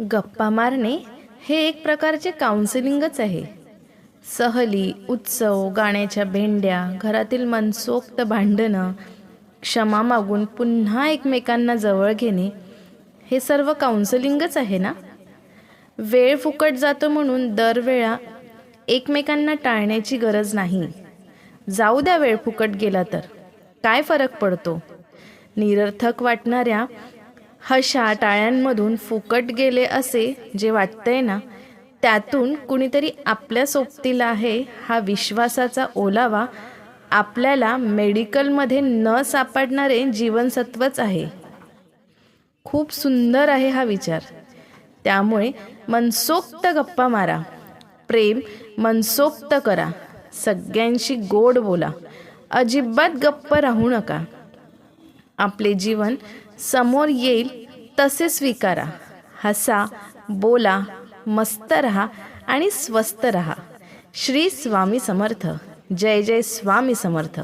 गप्पा मारणे हे एक प्रकारचे काउन्सिलिंगच आहे. सहली उत्सव गाण्याच्या भेंड्या घरातील मनसोक्त भांडणं क्षमा मागून पुन्हा एकमेकांना जवळ घेणे हे सर्व काउन्सिलिंगच आहे ना? वेळ फुकट जातो म्हणून दरवेळा एकमेकांना टाळण्याची गरज नाही. जाऊ द्या वेळ फुकट गेला तर. काय फरक पडतो? निरर्थक वाटणाऱ्या हशा टाळ्यांमधून फुकट गेले असे जे वाटतंय ना त्यातून कुणीतरी आपल्या सोबतीला आहे हा विश्वासाचा ओलावा आपल्याला मेडिकलमध्ये न सापडणारे जीवनसत्वच आहे. खूप सुंदर आहे हा विचार. त्यामुळे मनसोक्त गप्पा मारा. प्रेम मनसोक्त करा. सगळ्यांशी गोड बोला. अजिबात गप्प राहू नका. आपले जीवन समोर येईल तसे स्वीकारा. हसा बोला मस्त रहा आणि स्वस्त रहा. श्री स्वामी समर्थ. जय जय स्वामी समर्थ.